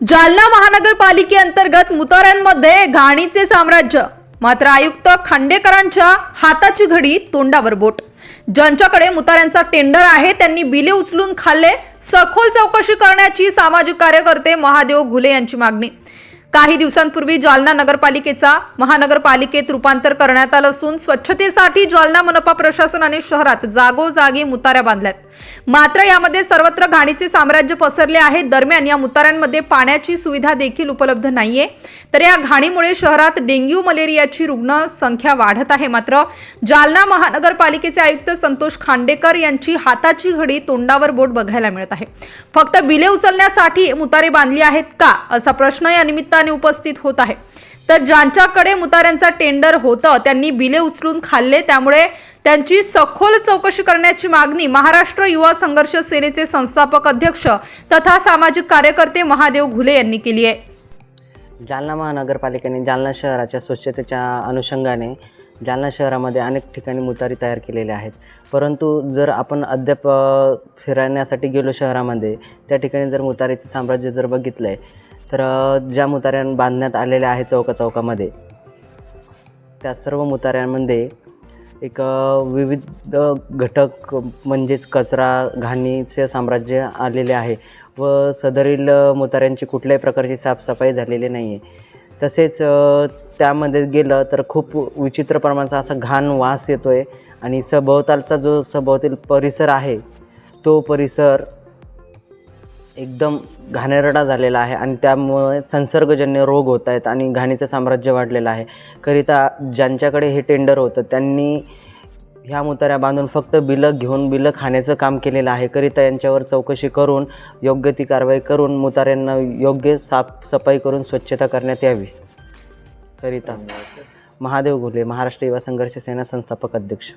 जालना महानगरपालिकेअंतर्गत मुताऱ्यांमध्ये घाणीचे साम्राज्य. मात्र आयुक्त खांडेकरांच्या हाताची घडी तोंडावर बोट. ज्यांच्याकडे मुताऱ्यांचा टेंडर आहे त्यांनी बिले उचलून खाल्ले. सखोल चौकशी करण्याची सामाजिक कार्यकर्ते महादेव घुले यांची मागणी. काही दिवसांपूर्वी जालना नगरपालिकेचा महानगरपालिकेत रूपांतर करण्यात आलं असून स्वच्छतेसाठी जालना मनपा प्रशासनाने शहरात जागोजागी मुताऱ्या बांधल्यात. मात्र यामध्ये सर्वत्र घाणीचे साम्राज्य पसरले आहे. दरम्यान या मुताऱ्यांमध्ये पाण्याची सुविधा देखील उपलब्ध नाहीये. तर या घाणीमुळे शहरात डेंग्यू मलेरियाची रुग्ण संख्या वाढत आहे. मात्र जालना महानगरपालिकेचे आयुक्त संतोष खांडेकर यांची हाताची घडी तोंडावर बोट बघायला मिळत आहे. फक्त बिले उचलण्यासाठी मुतारे बांधली आहेत का असा प्रश्न या निमित्ताने उपस्थित होत आहे. तर ज्यांच्याकडे मुताऱ्यांचा टेंडर होतं त्यांनी बिले उचलून खाल्ले. त्यामुळे त्यांची सखोल चौकशी करण्याची मागणी महाराष्ट्र युवा संघर्ष सेनेचे संस्थापक अध्यक्ष तथा सामाजिक कार्यकर्ते महादेव घुले यांनी केली आहे. जालना महानगरपालिकेने जालना शहराच्या स्वच्छतेच्या अनुषंगाने जालना शहरामध्ये अनेक ठिकाणी मुतारी तयार केलेल्या आहेत. परंतु जर आपण अद्याप फिरण्यासाठी गेलो शहरामध्ये त्या ठिकाणी जर मुतारीचं साम्राज्य जर बघितलं आहे तर ज्या मुताऱ्या बांधण्यात आलेल्या आहेत चौका चौकामध्ये त्या सर्व मुताऱ्यांमध्ये एक विविध घटक म्हणजेच कचरा घाणीचे साम्राज्य आलेले आहे व सदरील मुताऱ्यांची कुठल्याही प्रकारची साफसफाई झालेली नाही आहे तसेच त्यामध्ये गेलं तर खूप विचित्र प्रमाणाचा असा घाण वास येतो आहे आणि सभोवतालचा जो सभोवतील परिसर आहे तो परिसर एकदम घाणेरडा झालेला आहे आणि त्यामुळे संसर्गजन्य रोग होत आहेत आणि घाणीचं साम्राज्य वाढलेलं आहे. करिता ज्यांच्याकडे हे टेंडर होतं त्यांनी ह्या मुताऱ्या बांधून फक्त बिलं घेऊन बिलं खाण्याचं काम केलेलं आहे. करिता यांच्यावर चौकशी करून योग्य ती कारवाई करून मुताऱ्यांना योग्य साफसफाई करून स्वच्छता करण्यात यावी. करिता. महादेव घुले महाराष्ट्र युवा संघर्ष सेना संस्थापक अध्यक्ष.